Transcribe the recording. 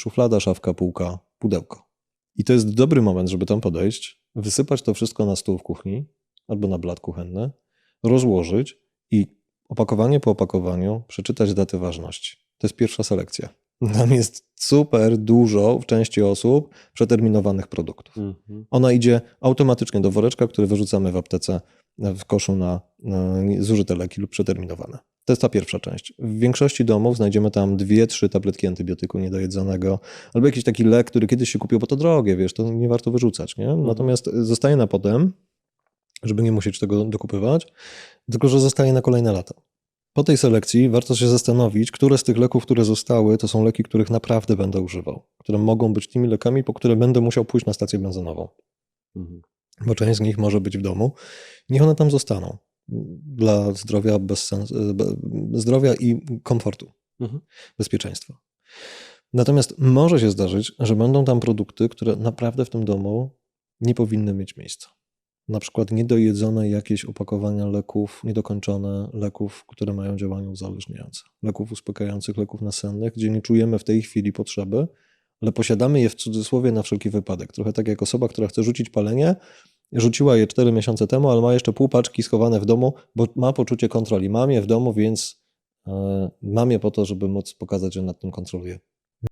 szuflada, szafka, półka, pudełko. I to jest dobry moment, żeby tam podejść, wysypać to wszystko na stół w kuchni albo na blat kuchenny, rozłożyć i opakowanie po opakowaniu przeczytać daty ważności. To jest pierwsza selekcja. Tam jest super dużo w części osób przeterminowanych produktów. Mhm. Ona idzie automatycznie do woreczka, który wyrzucamy w aptece w koszu na e, zużyte leki lub przeterminowane. To jest ta pierwsza część. W większości domów znajdziemy tam dwie, trzy tabletki antybiotyku niedojedzonego, albo jakiś taki lek, który kiedyś się kupił, bo to drogie, wiesz, to nie warto wyrzucać, nie? Natomiast zostaje na potem, żeby nie musieć tego dokupywać, tylko że zostaje na kolejne lata. Po tej selekcji warto się zastanowić, które z tych leków, które zostały, to są leki, których naprawdę będę używał, które mogą być tymi lekami, po które będę musiał pójść na stację benzynową Mhm. bo część z nich może być w domu. Niech one tam zostaną dla zdrowia, bez sens, zdrowia i komfortu, Mhm. bezpieczeństwa. Natomiast może się zdarzyć, że będą tam produkty, które naprawdę w tym domu nie powinny mieć miejsca. Na przykład niedojedzone jakieś opakowania leków, niedokończone leków, które mają działanie uzależniające, leków uspokajających, leków nasennych, gdzie nie czujemy w tej chwili potrzeby, ale posiadamy je w cudzysłowie na wszelki wypadek. Trochę tak jak osoba, która chce rzucić palenie, rzuciła je 4 miesiące temu, ale ma jeszcze pół paczki schowane w domu, bo ma poczucie kontroli. Mam je w domu, więc e, mam je po to, żeby móc pokazać, że nad tym kontroluję.